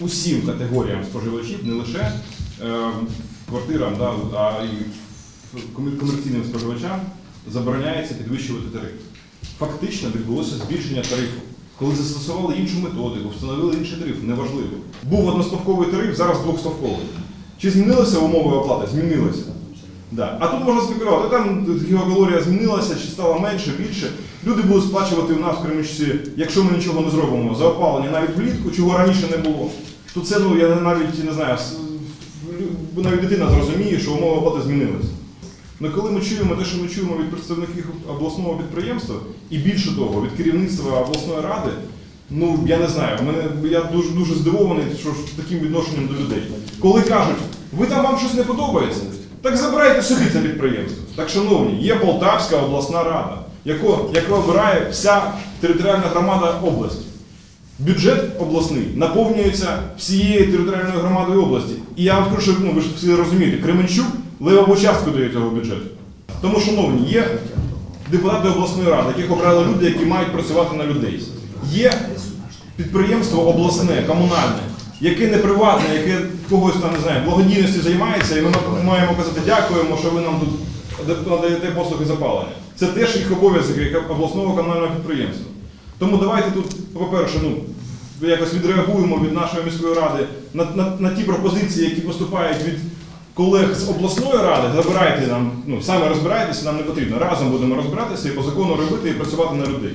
усім категоріям споживачів, не лише е, квартирам, да, а й комерційним споживачам забороняється підвищувати тариф. Фактично відбулося збільшення тарифу. Коли застосували іншу методику, встановили інший тариф, неважливо. Був одноставковий тариф, зараз двохставковий. Чи змінилися умови оплати? Змінилися. Да. А тут можна спекулювати, там геокалорія змінилася, чи стала менше, більше. Люди будуть сплачувати у нас в Кремічці, якщо ми нічого не зробимо, за опалення навіть влітку, чого раніше не було. То це, ну, я навіть не знаю, навіть дитина зрозуміє, що умови оплати змінилися. Ну коли ми чуємо те, що ми чуємо від представників обласного підприємства, і більше того, від керівництва обласної ради, ну я не знаю, мене я дуже дуже здивований, що таким відношенням до людей. Коли кажуть, ви там вам щось не подобається, так забирайте собі це підприємство. Так, шановні, є Полтавська обласна рада, яку, яку обирає вся територіальна громада області. Бюджет обласний наповнюється всією територіальною громадою області. І я вам скажу, що ну, ви ж всі розумієте, Кременчук левову частку дає цього бюджету. Тому, шановні, є депутати обласної ради, яких обрали люди, які мають працювати на людей. Є підприємство обласне, комунальне, яке не приватне, яке когось там не знаю, благодійності займається, і ми маємо казати дякуємо, що ви нам тут надаєте послуги запалення. Це теж їх обов'язок як обласного комунального підприємства. Тому давайте тут, по-перше, ну, якось відреагуємо від нашої міської ради на, на, на ті пропозиції, які поступають від колег з обласної ради. Забирайте нам, ну самі розбирайтеся, нам не потрібно. Разом будемо розбиратися і по закону робити і працювати на людей.